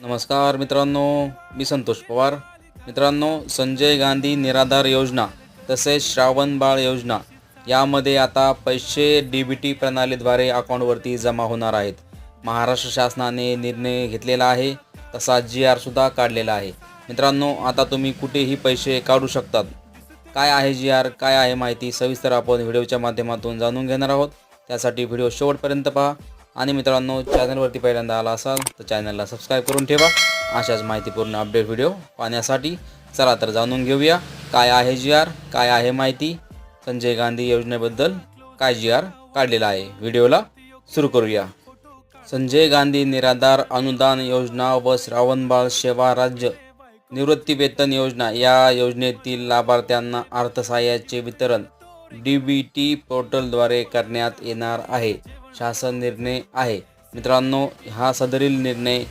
नमस्कार मित्रांनो मी संतोष पवार. मित्रांनो संजय गांधी निराधार योजना तसेच श्रावण बाळ योजना यामध्ये आता पैसे डी बी टी प्रणालीद्वारे अकाउंटवरती जमा होणार आहेत. महाराष्ट्र शासनाने निर्णय घेतलेला आहे तसा जी आरसुद्धा काढलेला आहे. मित्रांनो आता तुम्ही कुठेही पैसे काढू शकतात. काय आहे जी आर काय आहे माहिती सविस्तर आपण व्हिडिओच्या माध्यमातून जाणून घेणार आहोत. त्यासाठी व्हिडिओ शेवटपर्यंत पहा. आणि मित्रांनो चॅनलवरती पहिल्यांदा आला असाल तर चॅनलला सबस्क्राईब करून ठेवा. अशाच माहितीपूर्ण अपडेट व्हिडिओ पाहण्यासाठी चला तर जाणून घेऊया काय आहे जी आर काय आहे माहिती. संजय गांधी योजनेबद्दल काय जी आर काढलेला आहे? व्हिडिओला सुरू करूया. संजय गांधी निराधार अनुदान योजना व श्रावणबाळ सेवा राज्य निवृत्ती वेतन योजना या योजनेतील लाभार्थ्यांना अर्थसहाय्याचे वितरण डी बी टी पोर्टलद्वारे करण्यात येणार आहे. शासन निर्णय आहे. मित्रांनो हा सदरील निर्णय